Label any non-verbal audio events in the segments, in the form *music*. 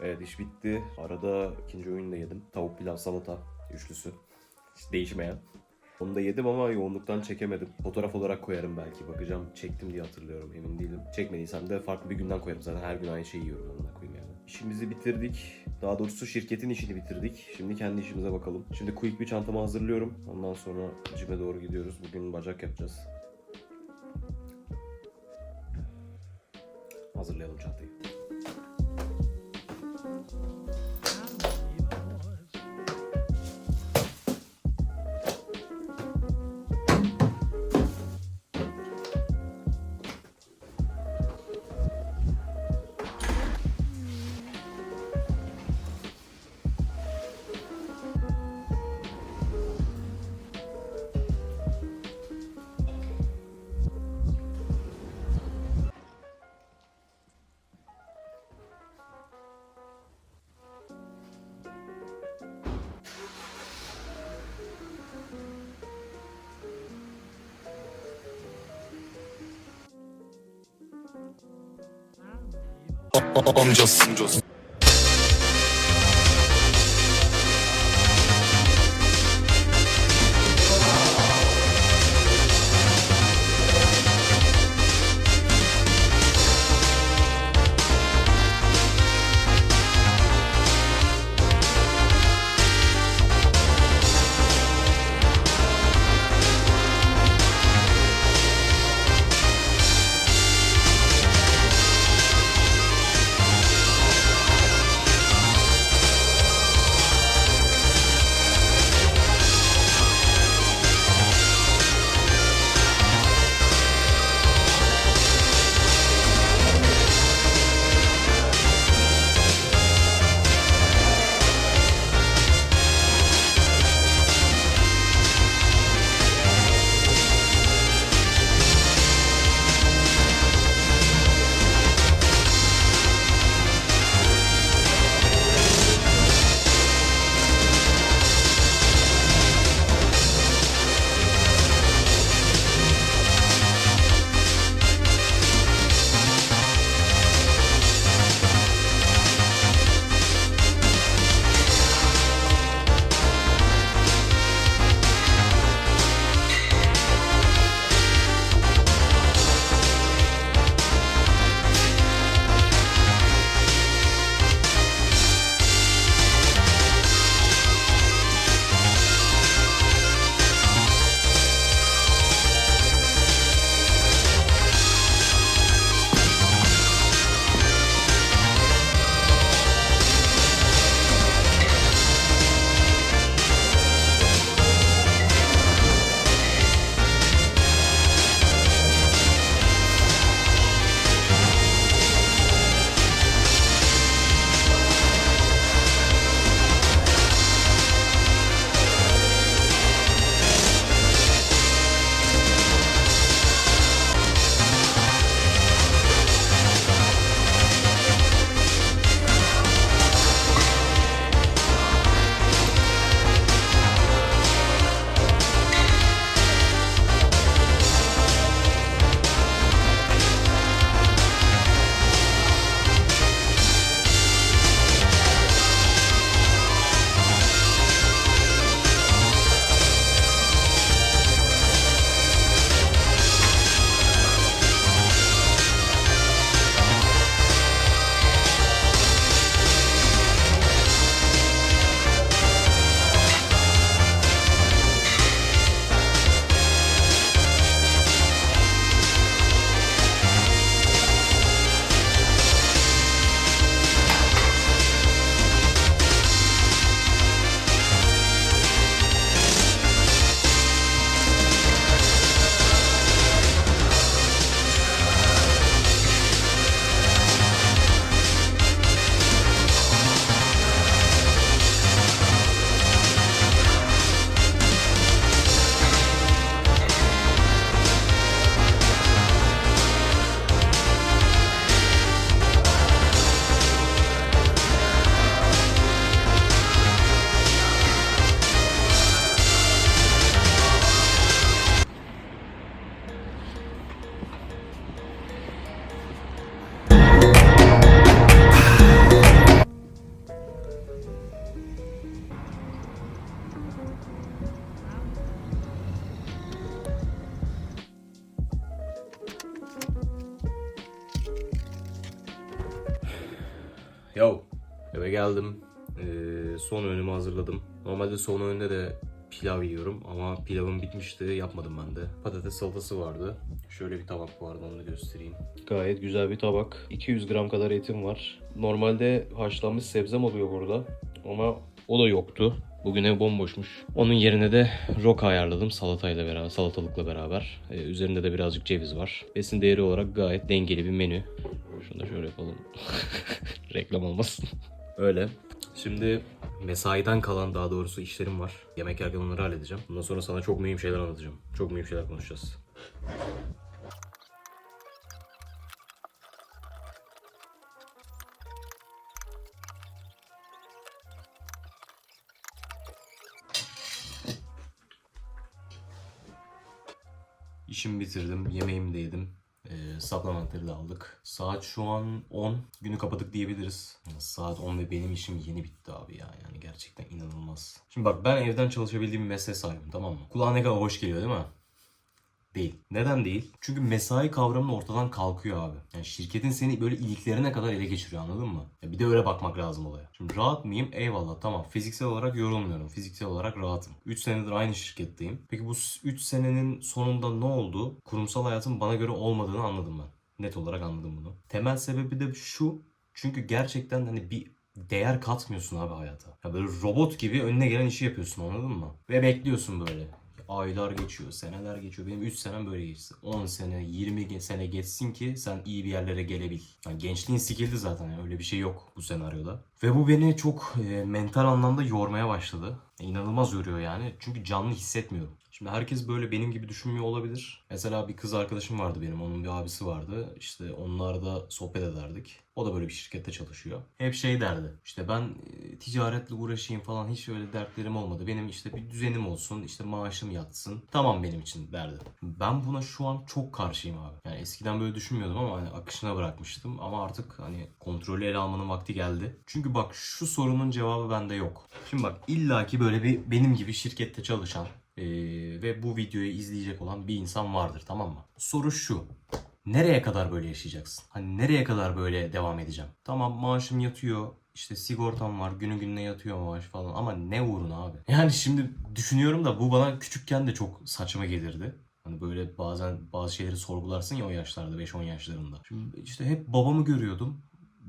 Evet iş bitti. Arada ikinci oyunu da yedim. Tavuk pilav salata üçlüsü. Hiç değişmeyen. Onu da yedim ama yoğunluktan çekemedim. Fotoğraf olarak koyarım belki. Bakacağım çektim diye hatırlıyorum emin değilim. Çekmediysem de farklı bir günden koyarım. Zaten her gün aynı şeyi yiyorum onunla koyayım yani. İşimizi bitirdik. Daha doğrusu şirketin işini bitirdik. Şimdi kendi işimize bakalım. Şimdi quick bir çantamı hazırlıyorum. Ondan sonra cime doğru gidiyoruz. Bugün bacak yapacağız. Hazırlayalım çantayı. Amcası. amcası. Yo, eve geldim. Ee, son öğünümü hazırladım. Normalde son öğünde de pilav yiyorum ama pilavım bitmişti. Yapmadım ben de. Patates salatası vardı. Şöyle bir tabak vardı onu da göstereyim. Gayet güzel bir tabak. 200 gram kadar etim var. Normalde haşlanmış sebzem oluyor burada. Ama o da yoktu. Bugün ev bomboşmuş. Onun yerine de roka ayarladım salatayla beraber, salatalıkla beraber. Ee, üzerinde de birazcık ceviz var. Besin değeri olarak gayet dengeli bir menü. Şunu da şöyle yapalım. *laughs* Reklam olmasın. Öyle. Şimdi mesaiden kalan daha doğrusu işlerim var. Yemek yerken onları halledeceğim. Bundan sonra sana çok mühim şeyler anlatacağım. Çok mühim şeyler konuşacağız. İşimi bitirdim, yemeğimi de yedim. Supplementları da aldık. Saat şu an 10. Günü kapadık diyebiliriz. Saat 10 ve benim işim yeni bitti abi ya. Yani gerçekten inanılmaz. Şimdi bak ben evden çalışabildiğim bir mesleğe sahibim tamam mı? Kulağa ne kadar hoş geliyor değil mi? Değil. Neden değil? Çünkü mesai kavramı ortadan kalkıyor abi. Yani şirketin seni böyle iliklerine kadar ele geçiriyor anladın mı? Ya bir de öyle bakmak lazım olaya. Şimdi rahat mıyım? Eyvallah tamam. Fiziksel olarak yorulmuyorum. Fiziksel olarak rahatım. 3 senedir aynı şirketteyim. Peki bu 3 senenin sonunda ne oldu? Kurumsal hayatın bana göre olmadığını anladım ben. Net olarak anladım bunu. Temel sebebi de şu. Çünkü gerçekten hani bir değer katmıyorsun abi hayata. Ya böyle robot gibi önüne gelen işi yapıyorsun anladın mı? Ve bekliyorsun böyle. Aylar geçiyor, seneler geçiyor. Benim 3 senem böyle geçti. 10 sene, 20 ge- sene geçsin ki sen iyi bir yerlere gelebil. Yani gençliğin sikildi zaten. Yani öyle bir şey yok bu senaryoda. Ve bu beni çok e, mental anlamda yormaya başladı. E, inanılmaz yoruyor yani. Çünkü canlı hissetmiyorum. Şimdi herkes böyle benim gibi düşünmüyor olabilir. Mesela bir kız arkadaşım vardı benim. Onun bir abisi vardı. İşte onlar da sohbet ederdik. O da böyle bir şirkette çalışıyor. Hep şey derdi. İşte ben e, ticaretle uğraşayım falan hiç öyle dertlerim olmadı. Benim işte bir düzenim olsun. işte maaşım yatsın. Tamam benim için derdi. Ben buna şu an çok karşıyım abi. Yani eskiden böyle düşünmüyordum ama hani akışına bırakmıştım. Ama artık hani kontrolü ele almanın vakti geldi. Çünkü bak şu sorunun cevabı bende yok. Şimdi bak illaki böyle bir benim gibi şirkette çalışan ee, ve bu videoyu izleyecek olan bir insan vardır tamam mı? Soru şu. Nereye kadar böyle yaşayacaksın? Hani nereye kadar böyle devam edeceğim? Tamam maaşım yatıyor. işte sigortam var. Günü gününe yatıyor maaş falan. Ama ne uğruna abi? *laughs* Yani şimdi düşünüyorum da bu bana küçükken de çok saçma gelirdi. Hani böyle bazen bazı şeyleri sorgularsın ya o yaşlarda 5-10 yaşlarında. Şimdi işte hep babamı görüyordum.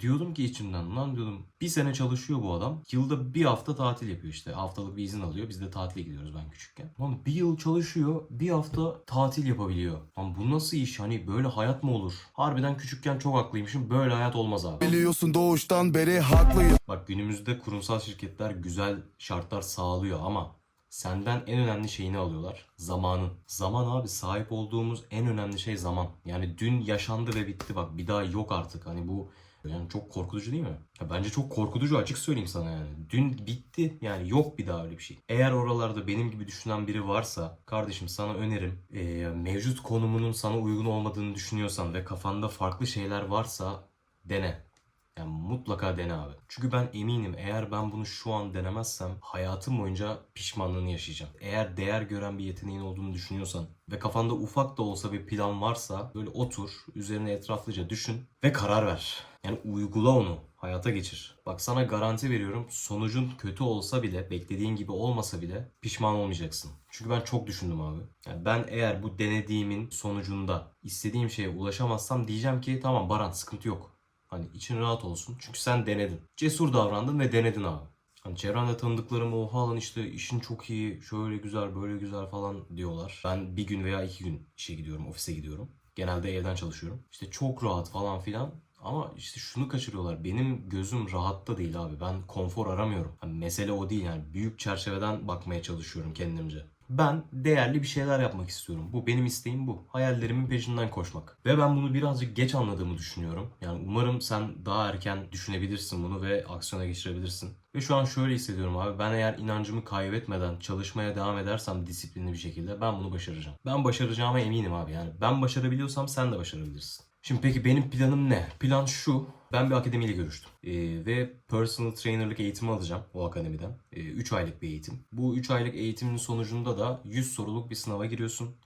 Diyordum ki içimden lan diyordum bir sene çalışıyor bu adam. Yılda bir hafta tatil yapıyor işte. Haftalık bir izin alıyor. Biz de tatile gidiyoruz ben küçükken. Lan bir yıl çalışıyor bir hafta tatil yapabiliyor. Lan bu nasıl iş hani böyle hayat mı olur? Harbiden küçükken çok haklıymışım. Böyle hayat olmaz abi. Biliyorsun doğuştan beri haklıyım. Bak günümüzde kurumsal şirketler güzel şartlar sağlıyor ama senden en önemli şeyini alıyorlar. Zamanın. Zaman abi sahip olduğumuz en önemli şey zaman. Yani dün yaşandı ve bitti bak bir daha yok artık. Hani bu yani çok korkutucu değil mi? Ya bence çok korkutucu açık söyleyeyim sana yani. Dün bitti yani yok bir daha öyle bir şey. Eğer oralarda benim gibi düşünen biri varsa kardeşim sana önerim eee, mevcut konumunun sana uygun olmadığını düşünüyorsan ve kafanda farklı şeyler varsa dene. Yani mutlaka dene abi. Çünkü ben eminim eğer ben bunu şu an denemezsem hayatım boyunca pişmanlığını yaşayacağım. Eğer değer gören bir yeteneğin olduğunu düşünüyorsan ve kafanda ufak da olsa bir plan varsa böyle otur, üzerine etraflıca düşün ve karar ver. Yani uygula onu. Hayata geçir. Bak sana garanti veriyorum sonucun kötü olsa bile, beklediğin gibi olmasa bile pişman olmayacaksın. Çünkü ben çok düşündüm abi. Yani ben eğer bu denediğimin sonucunda istediğim şeye ulaşamazsam diyeceğim ki tamam Baran sıkıntı yok. Hani için rahat olsun. Çünkü sen denedin. Cesur davrandın ve denedin abi. Hani çevrende tanıdıklarım oha lan işte işin çok iyi, şöyle güzel, böyle güzel falan diyorlar. Ben bir gün veya iki gün işe gidiyorum, ofise gidiyorum. Genelde evden çalışıyorum. İşte çok rahat falan filan. Ama işte şunu kaçırıyorlar. Benim gözüm rahatta değil abi. Ben konfor aramıyorum. Hani mesele o değil yani. Büyük çerçeveden bakmaya çalışıyorum kendimce. Ben değerli bir şeyler yapmak istiyorum. Bu benim isteğim bu. Hayallerimin peşinden koşmak. Ve ben bunu birazcık geç anladığımı düşünüyorum. Yani umarım sen daha erken düşünebilirsin bunu ve aksiyona geçirebilirsin. Ve şu an şöyle hissediyorum abi. Ben eğer inancımı kaybetmeden çalışmaya devam edersem disiplinli bir şekilde ben bunu başaracağım. Ben başaracağıma eminim abi. Yani ben başarabiliyorsam sen de başarabilirsin. Şimdi peki benim planım ne? Plan şu. Ben bir akademiyle görüştüm. Ee, ve personal trainerlık eğitimi alacağım o akademiden. 3 aylık bir eğitim. Bu 3 aylık eğitimin sonucunda da 100 soruluk bir sınava giriyorsun.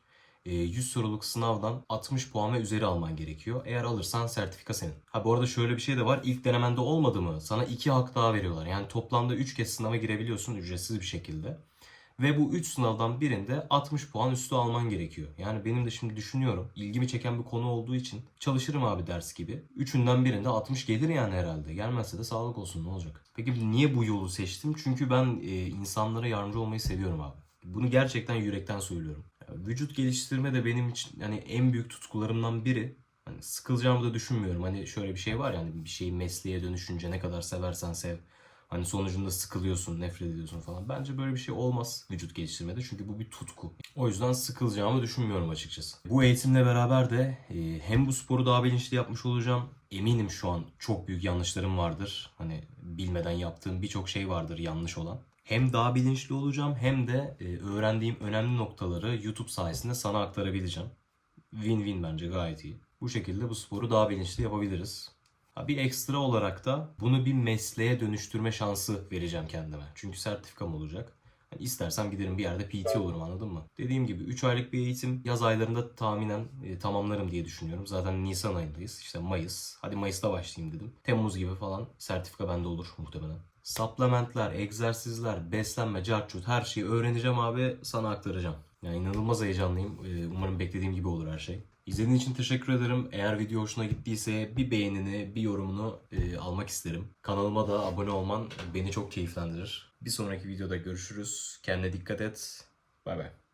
e, 100 soruluk sınavdan 60 puan ve üzeri alman gerekiyor. Eğer alırsan sertifika senin. Ha bu arada şöyle bir şey de var. İlk denemende olmadı mı sana 2 hak daha veriyorlar. Yani toplamda 3 kez sınava girebiliyorsun ücretsiz bir şekilde. Ve bu 3 sınavdan birinde 60 puan üstü alman gerekiyor. Yani benim de şimdi düşünüyorum. ilgimi çeken bir konu olduğu için çalışırım abi ders gibi. Üçünden birinde 60 gelir yani herhalde. Gelmezse de sağlık olsun ne olacak. Peki niye bu yolu seçtim? Çünkü ben e, insanlara yardımcı olmayı seviyorum abi. Bunu gerçekten yürekten söylüyorum. Ya, vücut geliştirme de benim için yani en büyük tutkularımdan biri. Hani sıkılacağımı da düşünmüyorum. Hani şöyle bir şey var yani bir şeyi mesleğe dönüşünce ne kadar seversen sev. Hani sonucunda sıkılıyorsun, nefret ediyorsun falan. Bence böyle bir şey olmaz vücut geliştirmede. Çünkü bu bir tutku. O yüzden sıkılacağımı düşünmüyorum açıkçası. Bu eğitimle beraber de e, hem bu sporu daha bilinçli yapmış olacağım. Eminim şu an çok büyük yanlışlarım vardır. Hani bilmeden yaptığım birçok şey vardır yanlış olan. Hem daha bilinçli olacağım hem de e, öğrendiğim önemli noktaları YouTube sayesinde sana aktarabileceğim. Win-win bence gayet iyi. Bu şekilde bu sporu daha bilinçli yapabiliriz. Bir ekstra olarak da bunu bir mesleğe dönüştürme şansı vereceğim kendime. Çünkü sertifikam olacak. Yani istersem giderim bir yerde PT olurum anladın mı? Dediğim gibi 3 aylık bir eğitim yaz aylarında tahminen e, tamamlarım diye düşünüyorum. Zaten Nisan ayındayız. İşte Mayıs. Hadi Mayıs'ta başlayayım dedim. Temmuz gibi falan sertifika bende olur muhtemelen. Supplementler, egzersizler, beslenme, cartçut her şeyi öğreneceğim abi sana aktaracağım. Yani inanılmaz heyecanlıyım. Ee, Umarım beklediğim gibi olur her şey. İzlediğin için teşekkür ederim. Eğer video hoşuna gittiyse bir beğenini, bir yorumunu e, almak isterim. Kanalıma da abone olman beni çok keyiflendirir. Bir sonraki videoda görüşürüz. Kendine dikkat et. Bay bay.